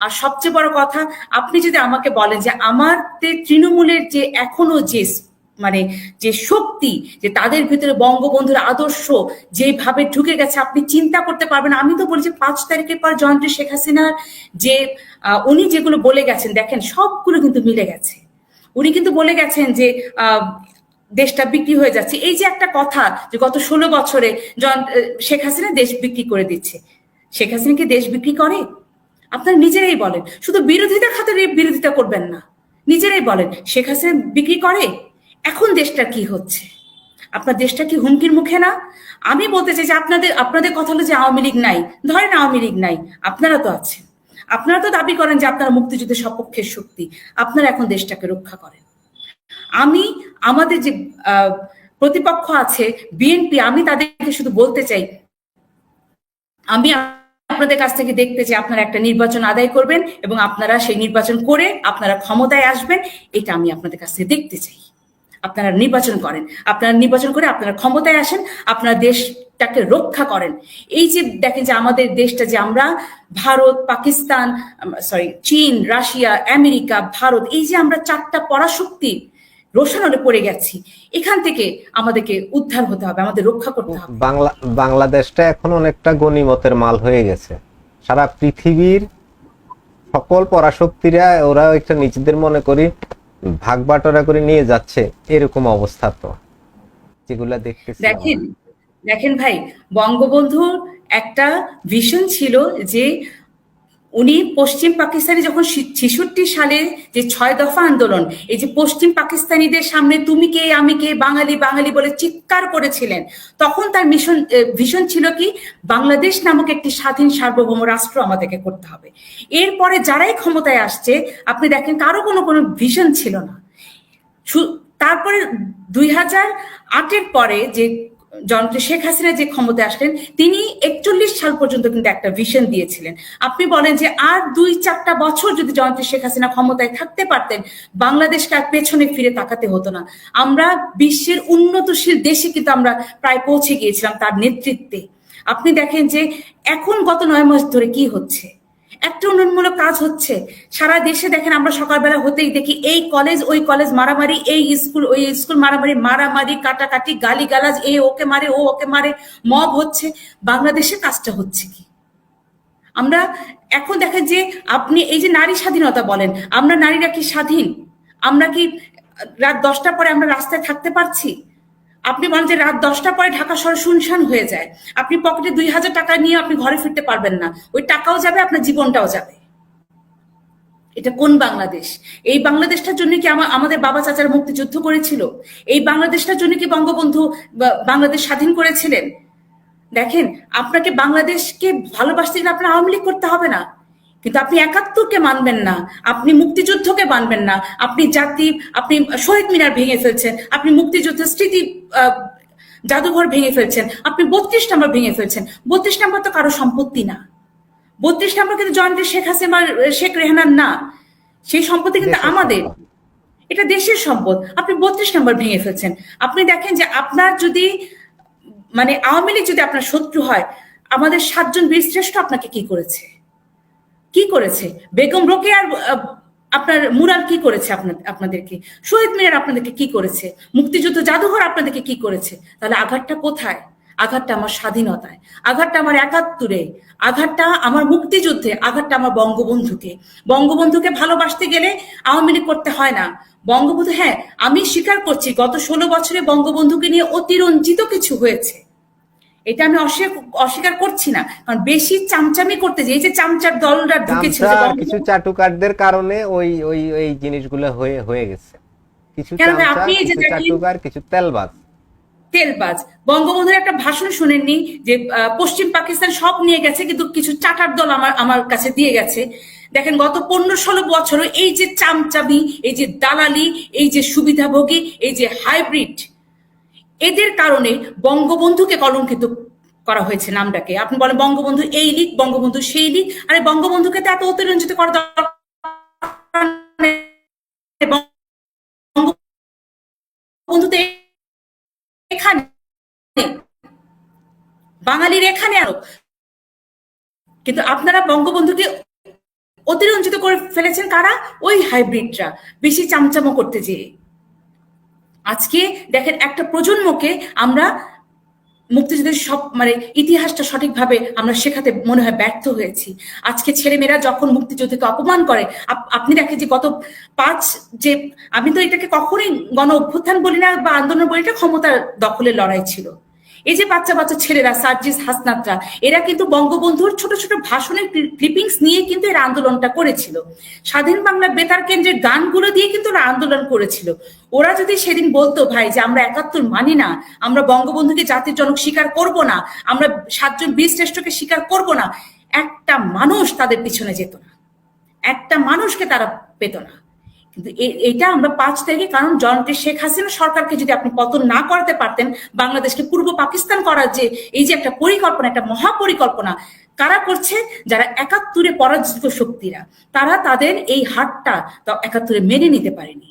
আর সবচেয়ে বড় কথা, আপনি যদি আমাকে বলেন যে আমার তৃণমূলের যে এখনও যে মানে যে শক্তি, যে তাদের ভিতরে বঙ্গবন্ধুর আদর্শ যেভাবে ঢুকে গেছে, আপনি চিন্তা করতে পারবেন আমি তো বলি যে পাঁচ তারিখের পর জয়ন্তী শেখ হাসিনার যে উনি যেগুলো বলে গেছেন, দেখেন সবগুলো কিন্তু মিলে গেছে। উনি কিন্তু বলে গেছেন যে দেশটা বিক্রি হয়ে যাচ্ছে। এই যে একটা কথা যে গত ষোলো বছরে শেখ হাসিনা দেশ বিক্রি করে দিচ্ছে। শেখ হাসিনা কি দেশ বিক্রি করে? আপনারা নিজেরাই বলেন। শুধু বিরোধিতা খাতের বিরোধিতা করবেন না। নিজেরাই বলেন, শেখ হাসিনা বিক্রি করে? এখন দেশটা কি হচ্ছে? আপনার দেশটা কি হুমকির মুখে না? আমি বলতে চাই যে আপনাদের আপনাদের কথা হলো যে আওয়ামী লীগ নাই। ধরেন আওয়ামী লীগ নাই। আপনারা তো আছেন। আপনারা তো দাবি করেন যে আপনারা মুক্তিযুদ্ধের সপক্ষের শক্তি। আপনারা এখন দেশটাকে রক্ষা করেন। আমি আমাদের যে প্রতিপক্ষ আছে, বিএনপি, আমি তাদেরকে শুধু বলতে চাই, আমি আপনাদের কাছ থেকে দেখতে যে আপনারা একটা নির্বাচন আদায় করবেন এবং আপনারা সেই নির্বাচন করে আপনারা ক্ষমতায় আসবেন, এটা আমি আপনাদের কাছ থেকে দেখতে চাই। আপনারা নির্বাচন করেন। আপনারা নির্বাচন করে আপনারা ক্ষমতায় আসেন, আপনারা দেশটাকে রক্ষা করেন। এই যে দেখেন যে আমাদের দেশটা যে আমরা, ভারত, পাকিস্তান সরি চীন, রাশিয়া, আমেরিকা, ভারত, এই যে আমরা চারটা পরাশক্তি রোশানলে পড়ে গেছি। এখান থেকে আমাদেরকে উদ্ধার হতে হবে আমাদের রক্ষা করতে হবে। বাংলা বাংলাদেশটা এখন অনেকটা গণিমতের মাল হয়ে গেছে। সারা পৃথিবীর সকল পরাশক্তিরা ওরা একটা নিজেদের মনে করি ভাগ বাটোরা করে নিয়ে যাচ্ছে এরকম অবস্থা তো। যেগুলা দেখতেছি দেখেন দেখেন ভাই বঙ্গবন্ধুর একটা ভিশন ছিল যে উনি পশ্চিম পাকিস্তানে যখন ছেষট্টি সালে যে ছয় দফা আন্দোলন, এই যে পশ্চিম পাকিস্তানিদের সামনে তুমি কে, আমি কে, বাঙালি বাঙালি বলে চিৎকার করেছিলেন, তখন তার মিশন ভীষণ ছিল কি, বাংলাদেশ নামক একটি স্বাধীন সার্বভৌম রাষ্ট্র আমাদেরকে করতে হবে। এরপরে যারাই ক্ষমতায় আসছে, আপনি দেখেন কারও কোনো কোনো ভিশন ছিল না। তারপরে দুই হাজার আটের পরে যে যন্ত্র শেখ হাসিনা যে ক্ষমতায় আসলেন, তিনি একচল্লিশ সাল পর্যন্ত কিন্তু একটা ভিশন দিয়েছিলেন। আপনি বলেন যে আর দুই চারটা বছর যদি যন্ত্র শেখ হাসিনা ক্ষমতায় থাকতে পারতেন, বাংলাদেশকে আর পেছনে ফিরে তাকাতে হতো না। আমরা বিশ্বের উন্নতশীল দেশে কিন্তু আমরা প্রায় পৌঁছে গিয়েছিলাম তার নেতৃত্বে। আপনি দেখেন যে এখন গত নয় মাস ধরে কি হচ্ছে? একটা উন্নয়নমূলক কাজ হচ্ছে। সারা দেশে দেখেন আমরা সকালবেলা হতেই দেখি এই কলেজ ওই কলেজ মারামারি, এই স্কুল ওই স্কুল মারামারি মারামারি, কাটাকাটি গালি গালাজ এ ওকে মারে, ও ওকে মারে মব হচ্ছে। বাংলাদেশে কাজটা হচ্ছে কি? আমরা এখন দেখেন যে আপনি এই যে নারী স্বাধীনতা বলেন, আমরা নারীরা কি স্বাধীন? আমরা কি রাত দশটার পরে আমরা রাস্তায় থাকতে পারছি? আপনি বলেন যে রাত দশটার পরে ঢাকা শহর শুনশান হয়ে যায়, আপনি পকেটে দুই হাজার টাকা নিয়ে আপনি ঘরে ফিরতে পারবেন না, ওই টাকাও যাবে, আপনার জীবনটাও যাবে। এটা কোন বাংলাদেশ? এই বাংলাদেশটার জন্য কি আমাদের বাবা চাচার মুক্তিযুদ্ধ করেছিল? এই বাংলাদেশটার জন্য কি বঙ্গবন্ধু বাংলাদেশ স্বাধীন করেছিলেন? দেখেন, আপনাকে বাংলাদেশকে ভালোবাসতে গেলে আপনার আওয়ামী লীগ করতে হবে না। কিন্তু আপনি একাত্তরকে মানবেন না আপনি মুক্তিযুদ্ধকে মানবেন না আপনি জাতি আপনি শহীদ মিনার ভেঙে ফেলছেন আপনি মুক্তিযুদ্ধের স্মৃতি জাদুঘর ভেঙে ফেলছেন আপনি বত্রিশ নাম্বার ভেঙে ফেলছেন। বত্রিশ নাম্বার তো কারও সম্পত্তি না। বত্রিশ নাম্বার কিন্তু জয়ন্তী শেখ হাসিনা শেখ রেহানার না। সেই সম্পত্তি কিন্তু আমাদের। এটা দেশের সম্পদ। আপনি বত্রিশ নাম্বার ভেঙে ফেলছেন। আপনি দেখেন যে আপনার যদি মানে আওয়ামী লীগ যদি আপনার শত্রু হয় আমাদের সাতজন বীরশ্রেষ্ঠ আপনাকে কি করেছে? কি করেছে? বেগম রোকেয়ার আপনার মুরাল কি করেছে আপনাদেরকে? শহীদ মিনার আপনাদেরকে কি করেছে? মুক্তিযুদ্ধ জাদুঘর আপনাদেরকে কি করেছে? তাহলে আঘাতটা কোথায়? আঘাতটা আমার স্বাধীনতায়। আঘাতটা আমার একাত্তরে। আঘাতটা আমার মুক্তিযুদ্ধে। আঘাতটা আমার বঙ্গবন্ধুকে। বঙ্গবন্ধুকে ভালোবাসতে গেলে আওয়ামী লীগ করতে হয় না। বঙ্গবন্ধু হ্যাঁ আমি স্বীকার করছি, গত ষোলো বছরে বঙ্গবন্ধুকে নিয়ে অতিরঞ্জিত কিছু হয়েছে। এটা আমি অস্বীকার করছি না। কারণ বেশি চামচামি করতে যে এই যে চামচার দলরা ঢুকেছিল কিছু চাটুকারদের কারণে ওই ওই ওই জিনিসগুলো হয়ে হয়ে গেছে। কিছু আপনি যে চাটুকার কিছু তেলবাজ। তেলবাজ। বঙ্গবন্ধুর একটা ভাষণ শুনেননি যে পশ্চিম পাকিস্তান সব নিয়ে গেছে কিন্তু কিছু চাটার দল আমার আমার কাছে দিয়ে গেছে। দেখেন গত পনেরো ষোলো বছর এই যে চামচামি এই যে দালালি এই যে সুবিধাভোগী এই যে হাইব্রিড এদের কারণে বঙ্গবন্ধুকে কলঙ্কিত করা হয়েছে নামটাকে। আপনি বলেন, বঙ্গবন্ধু এই লিগ, বঙ্গবন্ধু সেই লিগ? আরে, বঙ্গবন্ধুকে তো এত অতিরঞ্জিত করা দরকার এখানে। বাঙালির এখানে আরও। কিন্তু আপনারা বঙ্গবন্ধুকে অতিরঞ্জিত করে ফেলেছেন কারা? ওই হাইব্রিডরা। বেশি চামচামো করতে যেয়ে। আজকে দেখেন একটা প্রজন্মকে আমরা মুক্তিযুদ্ধের সব মানে ইতিহাসটা সঠিকভাবে আমরা শেখাতে মনে হয় ব্যর্থ হয়েছি। আজকে ছেলেমেয়েরা যখন মুক্তিযুদ্ধকে অপমান করে, আপ- আপনি দেখেন যে গত পাঁচ যে, আমি তো এটাকে কখনোই গণ অভ্যুত্থান বলি না বা আন্দোলন বলি না, ক্ষমতার দখলের লড়াই ছিল। এই যে বাচ্চা বাচ্চা ছেলেরা, সার্জিস, হাসনাতরা, এরা কিন্তু বঙ্গবন্ধুর ছোট ছোট ভাষণের ক্লিপিংস নিয়ে কিন্তু এরা আন্দোলনটা করেছিল। স্বাধীন বাংলা বেতার কেন্দ্রের গানগুলো দিয়ে কিন্তু ওরা আন্দোলন করেছিল। ওরা যদি সেদিন বলতো, ভাই, যে আমরা একাত্তর মানি না, আমরা বঙ্গবন্ধুকে জাতির জনক স্বীকার করব না, আমরা সাতজন বীর শ্রেষ্ঠকে স্বীকার করব না, একটা মানুষ তাদের পিছনে যেত না। একটা মানুষকে তারা পেত না। এটা আমরা পাঁচ তারিখে, কারণ জনটি শেখ হাসিনা সরকারকে যদি আপনি পতন না করাতে পারতেন, বাংলাদেশকে পূর্ব পাকিস্তান করার যে, এই যে একটা পরিকল্পনা, একটা মহাপরিকল্পনা কারা করছে? যারা একাত্তরে পরাজিত শক্তিরা। তারা তাদের এই হাটটা একাত্তরে মেনে নিতে পারেনি।